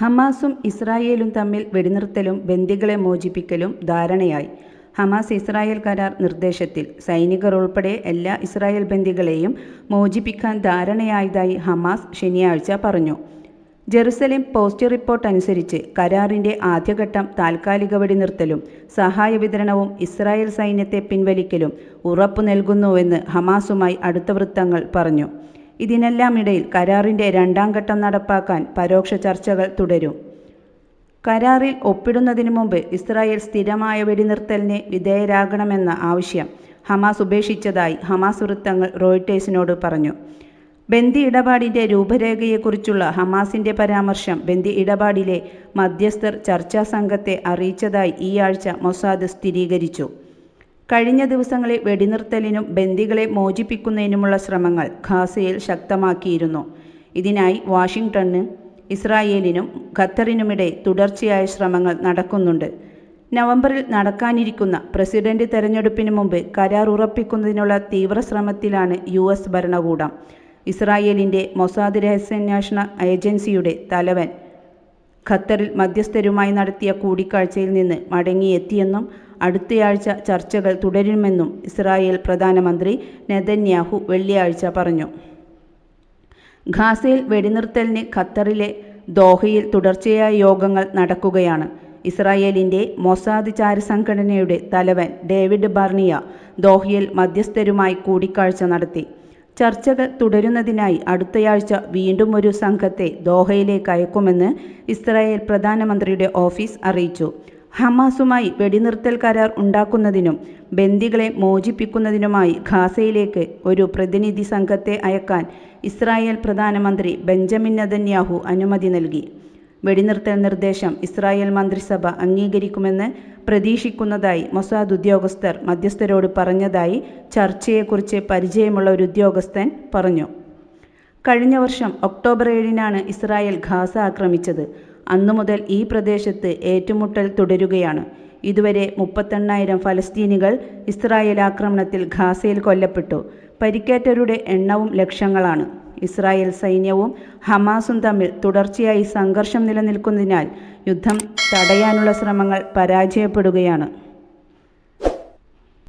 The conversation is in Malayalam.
ഹമാസും ഇസ്രായേലും തമ്മിൽ വെടിനിർത്തലും ബന്ദികളെ മോചിപ്പിക്കലും ധാരണയായി. ഹമാസ് ഇസ്രായേൽ കരാർ നിർദ്ദേശത്തിൽ സൈനികർ ഉൾപ്പെടെ എല്ലാ ഇസ്രായേൽ ബന്ദികളെയും മോചിപ്പിക്കാൻ ധാരണയായതായി ഹമാസ് ശനിയാഴ്ച പറഞ്ഞു. ജെറുസലേം പോസ്റ്റ് റിപ്പോർട്ട് അനുസരിച്ച് കരാറിന്റെ ആദ്യഘട്ടം താൽക്കാലിക വെടിനിർത്തലും സഹായ വിതരണവും ഇസ്രായേൽ സൈന്യത്തെ പിൻവലിക്കലും ഉറപ്പു നൽകുന്നുവെന്ന് ഹമാസുമായി അടുത്ത വൃത്തങ്ങൾ പറഞ്ഞു. ഇതിനെല്ലാം ഇടയിൽ കരാറിന്റെ രണ്ടാം ഘട്ടം നടപ്പാക്കാൻ പരോക്ഷ ചർച്ചകൾ തുടരും. കരാറിൽ ഒപ്പിടുന്നതിന് മുമ്പ് ഇസ്രായേൽ സ്ഥിരമായ വെടിനിർത്തലിന് വിധേയരാകണമെന്ന ആവശ്യം ഹമാസ് ഉപേക്ഷിച്ചതായി ഹമാസ് വൃത്തങ്ങൾ റോയിട്ടേഴ്സിനോട് പറഞ്ഞു. ബന്ദി ഇടപാടിന്റെ രൂപരേഖയെക്കുറിച്ചുള്ള ഹമാസിന്റെ പരാമർശം ബന്ദി ഇടപാടിലെ മധ്യസ്ഥർ ചർച്ചാ സംഘത്തെ അറിയിച്ചതായി ഈ ആഴ്ച മൊസാദ് സ്ഥിരീകരിച്ചു. കഴിഞ്ഞ ദിവസങ്ങളിൽ വെടിനിർത്തലിനും ബന്ദികളെ മോചിപ്പിക്കുന്നതിനുമുള്ള ശ്രമങ്ങൾ ഖാസയിൽ ശക്തമാക്കിയിരുന്നു. ഇതിനായി വാഷിംഗ്ടണിന് ഇസ്രായേലിനും ഖത്തറിനുമിടെ തുടർച്ചയായ ശ്രമങ്ങൾ നടക്കുന്നുണ്ട്. നവംബറിൽ നടക്കാനിരിക്കുന്ന പ്രസിഡന്റ് തെരഞ്ഞെടുപ്പിന് മുമ്പ് കരാർ ഉറപ്പിക്കുന്നതിനുള്ള തീവ്രശ്രമത്തിലാണ് യു എസ് ഭരണകൂടം. ഇസ്രായേലിന്റെ മൊസാദ് രഹസ്യാന്വേഷണ ഏജൻസിയുടെ തലവൻ ഖത്തറിൽ മധ്യസ്ഥരുമായി നടത്തിയ കൂടിക്കാഴ്ചയിൽ നിന്ന് മടങ്ങിയെത്തിയെന്നും അടുത്തയാഴ്ച ചർച്ചകൾ തുടരുമെന്നും ഇസ്രായേൽ പ്രധാനമന്ത്രി നെതന്യാഹു വെള്ളിയാഴ്ച പറഞ്ഞു. ഖാസയിൽ വെടിനിർത്തലിന് ഖത്തറിലെ ദോഹയിൽ തുടർച്ചയായ യോഗങ്ങൾ നടക്കുകയാണ്. ഇസ്രായേലിന്റെ മൊസാദ് ചാരസംഘടനയുടെ തലവൻ ഡേവിഡ് ബർണിയ ദോഹയിൽ മധ്യസ്ഥരുമായി കൂടിക്കാഴ്ച നടത്തി. ചർച്ചകൾ തുടരുന്നതിനായി അടുത്തയാഴ്ച വീണ്ടും ഒരു സംഘത്തെ ദോഹയിലേക്ക് അയക്കുമെന്ന് ഇസ്രായേൽ പ്രധാനമന്ത്രിയുടെ ഓഫീസ് അറിയിച്ചു. ഹമാസുമായി വെടിനിർത്തൽ കരാർ ഉണ്ടാക്കുന്നതിനും ബന്ദികളെ മോചിപ്പിക്കുന്നതിനുമായി ഖാസയിലേക്ക് ഒരു പ്രതിനിധി സംഘത്തെ അയക്കാൻ ഇസ്രായേൽ പ്രധാനമന്ത്രി ബെഞ്ചമിൻ നദന്യാഹു അനുമതി നൽകി. വെടിനിർത്തൽ നിർദ്ദേശം ഇസ്രായേൽ മന്ത്രിസഭ അംഗീകരിക്കുമെന്ന് പ്രതീക്ഷിക്കുന്നതായി മൊസാദ് ഉദ്യോഗസ്ഥർ മധ്യസ്ഥരോട് പറഞ്ഞതായി ചർച്ചയെക്കുറിച്ച് പരിചയമുള്ള ഒരു ഉദ്യോഗസ്ഥൻ പറഞ്ഞു. കഴിഞ്ഞ വർഷം ഒക്ടോബർ ഏഴിനാണ് ഇസ്രായേൽ ഖാസ ആക്രമിച്ചത്. അന്നു മുതൽ ഈ പ്രദേശത്ത് ഏറ്റുമുട്ടൽ തുടരുകയാണ്. ഇതുവരെ മുപ്പത്തെണ്ണായിരം ഫലസ്തീനികൾ ഇസ്രായേൽ ആക്രമണത്തിൽ ഖാസയിൽ കൊല്ലപ്പെട്ടു. പരിക്കേറ്റവരുടെ എണ്ണവും ലക്ഷങ്ങളാണ്. ഇസ്രായേൽ സൈന്യവും ഹമാസും തമ്മിൽ തുടർച്ചയായി സംഘർഷം നിലനിൽക്കുന്നതിനാൽ യുദ്ധം തടയാനുള്ള ശ്രമങ്ങൾ പരാജയപ്പെടുകയാണ്.